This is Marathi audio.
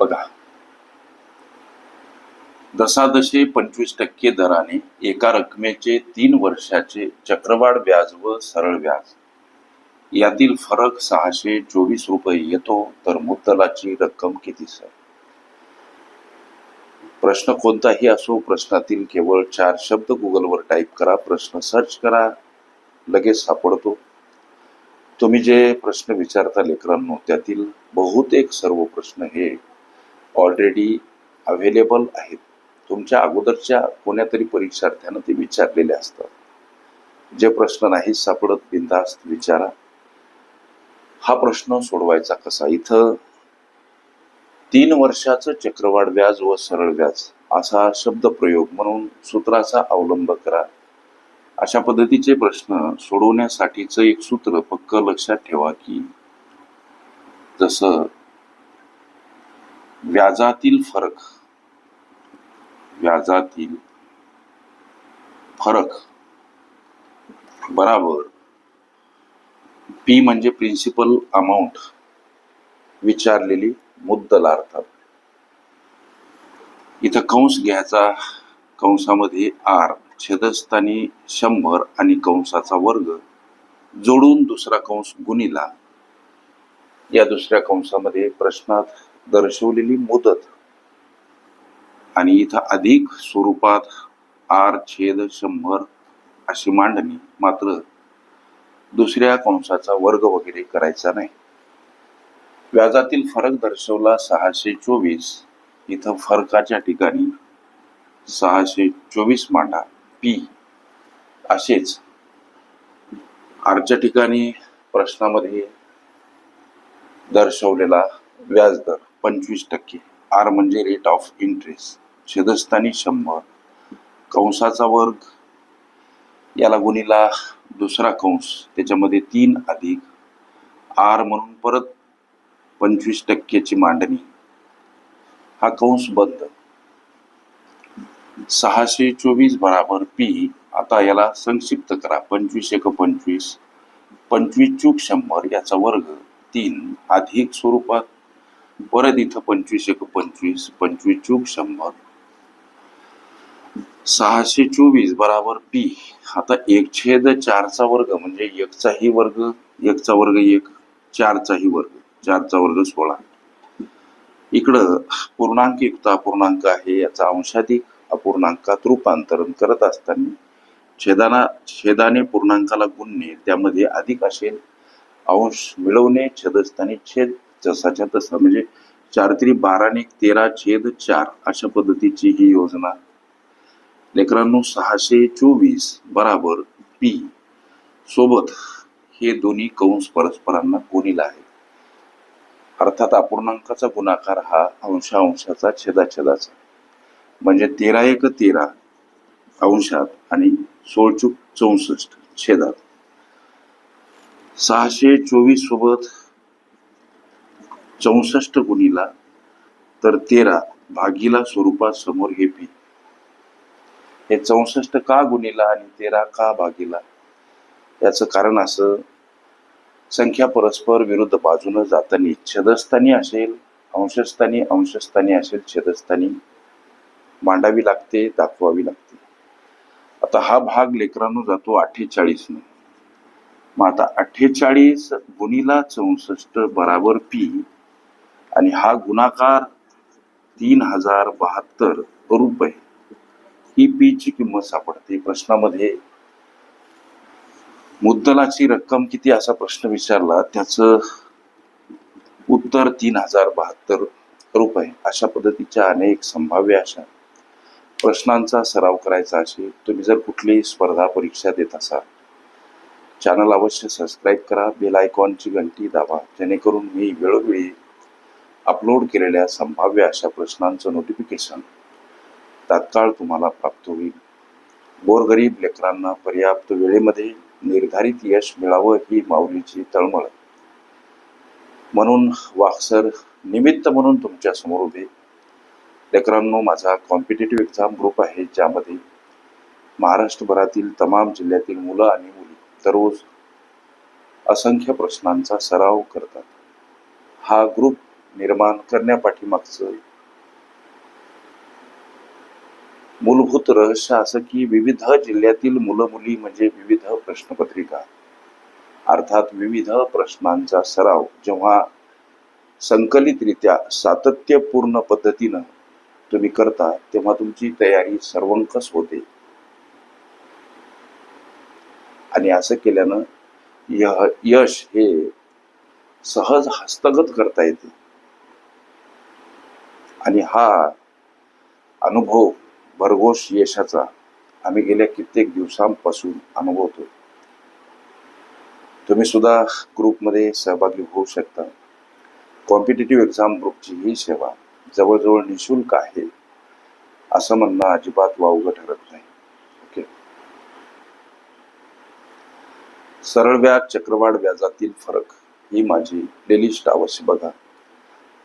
बघा. दसादशे पंचवीस टक्के दराने एका रकमेचे तीन वर्षाचे चक्रवाढ व्याज व सरळ व्याज. यातील फरक सहाशे चोवीस रुपये येतो तर मुद्दलाची रक्कम किती सर? प्रश्न कोणताही असो प्रश्नातील केवळ चार शब्द गुगलवर टाईप करा प्रश्न सर्च करा लगेच सापडतो. तुम्ही जे प्रश्न विचारता लेकरांनो त्यातील बहुतेक सर्व प्रश्न हे ऑलरेडी अवेलेबल आहेत. तुमच्या अगोदरच्या कोण्यातरी परीक्षार्थ्यानं ते विचारलेले असतात. जे प्रश्न नाही सापडत बिंदास्त विचारा. हा प्रश्न सोडवायचा कसा? इथं तीन वर्षाचं चक्रवाढ व्याज व सरळ व्याज असा शब्द प्रयोग म्हणून सूत्राचा अवलंब करा. अशा पद्धतीचे प्रश्न सोडवण्यासाठीचं एक सूत्र पक्क लक्षात ठेवा की जसं व्याजातील फरक. व्याजातील फरक. बराबर. पी म्हणजे प्रिन्सिपल अमाऊंट विचारलेली मुद्दल अर्थात. इथं कंस घ्यायचा. कंसामध्ये आर छेदस्थानी शंभर आणि कंसाचा वर्ग. जोडून दुसरा कंस गुणिला. या दुसऱ्या कंसामध्ये प्रश्नात दर्शवलेली मुदत. आणि इथं अधिक स्वरूपात आर छेद शंभर अशी मांडणी मात्र दुसऱ्या कंसाचा वर्ग वगैरे करायचा नाही. व्याजातील फरक दर्शवला सहाशे चोवीस. इथं फरकाच्या ठिकाणी सहाशे चोवीस मांडा पी असेच आरच्या ठिकाणी प्रश्नामध्ये दर्शवलेला व्याजदर. पंचवीस टक्के. आर म्हणजे रेट ऑफ इंटरेस्ट छेदस्थानी शंभर. कंसाचा वर्ग. याला गुणीला दुसरा कंस. त्याच्यामध्ये तीन अधिक. आर म्हणून परत पंचवीस टक्क्याची मांडणी. हा कंस बंद. सहाशे चोवीस बराबर पी आता याला संक्षिप्त करा. पंचवीस एक पंचवीस पंचवीस चूक शंभर. याचा वर्ग तीन. अधिक स्वरूपात परत इथं पंचवीस एक पंचवीस पंचवीस चूक शंभर. सहाशे चोवीस बराबर पी. आता एक छेद चारचा वर्ग म्हणजे एकचाही वर्ग एकचा वर्ग एक चारचाही वर्ग चारचा वर्ग सोळा. इकडं पूर्णांक युक्त अपूर्णांक आहे याचा अंशाधिक अपूर्णांकात रूपांतरण करत असताना छेदाना छेदाने पूर्णांकाला गुणणे त्यामध्ये अधिक असेल. अंश मिळवणे छेदस्थानी छेद जसाच्या तसा. म्हणजे चार तरी बारा बाराने तेरा छेद चार अशा पद्धतीची ही योजना. लेकरांनो सहाशे चोवीस बराबर पी सोबत हे दोन्ही कंस परस्परांना कोणीला आहे अर्थात अपूर्णांकाचा गुणाकार हा अंशांशाचा छेदाछेदाचा. म्हणजे तेरा एक तेरा अंशात आणि सोळचूक चौसष्ट छेदात. सहाशे चोवीस सोबत चौसष्ट गुणीला तर तेरा भागीला स्वरूपात समोर हे पी. हे चौसष्ट का गुणीला आणि तेरा का भागीला? याचं कारण असं संख्या परस्पर विरुद्ध बाजूनं जाताना छेदस्थानी असेल अंशस्थानी अंशस्थानी असेल छेदस्थानी. मांडावी लागते दाखवावी लागते. आता हा भाग लेकरांनो जातो अठ्ठेचाळीस मग आता अठ्ठेचाळीस गुणीला चौसष्ट बराबर पी आणि हा गुणाकार तीन हजार बहात्तर रुपये. ही पी ची किंमत सापडते. प्रश्नामध्ये मुद्दलाची रक्कम किती असा प्रश्न विचारला त्याचं उत्तर तीन हजार बहात्तर रुपये. अशा पद्धतीच्या अनेक संभाव्य अशा प्रश्नांचा सराव करायचा असेल तुम्ही जर कुठलीही स्पर्धा परीक्षा देत असाल चॅनल अवश्य सबस्क्राईब करा बेल आयकॉनची घंटी दाबा जेणेकरून मी वेळोवेळी अपलोड केलेल्या संभाव्य अशा प्रश्नांचं नोटिफिकेशन तात्काळ तुम्हाला प्राप्त होईल. गोरगरीब लेकरांना पर्याप्त वेळेमध्ये निर्धारित यश मिळावं ही माऊलीची तळमळ. म्हणून वाक्सर निमित्त म्हणून तुमच्यासमोर उभे. लेकरांनो माझा कॉम्पिटेटिव्ह एक्झाम ग्रुप आहे ज्यामध्ये महाराष्ट्रभरातील तमाम जिल्ह्यातील मुलं आणि मुली दररोज असंख्य प्रश्नांचा सराव करतात. हा ग्रुप निर्माण करण्यापाठीमागचं मूलभूत रहस्य असं की विविध जिल्ह्यातील मुलं मुली म्हणजे विविध प्रश्नपत्रिका. अर्थात विविध प्रश्नांचा सराव जेव्हा संकलितरित्या सातत्यपूर्ण पद्धतीनं तुम्ही करता तेव्हा तुमची तयारी सर्वंकष होते. आणि असं केल्यानं यश हे सहज हस्तगत करता येते. आणि हा अनुभव भरघोष यशाचा आम्ही गेल्या कित्येक दिवसांपासून अनुभवतो तुम्ही सुद्धा ग्रुपमध्ये सहभागी होऊ शकता. कॉम्पिटेटिव्ह एक्झाम ग्रुपची ही सेवा जवळजवळ निशुल्क आहे असं म्हणणं अजिबात वावगं ठरत नाही. ओके? सरळ व्याज चक्रवाढ व्याजातील फरक ही माझी प्लेलिस्ट अवश्य बघा.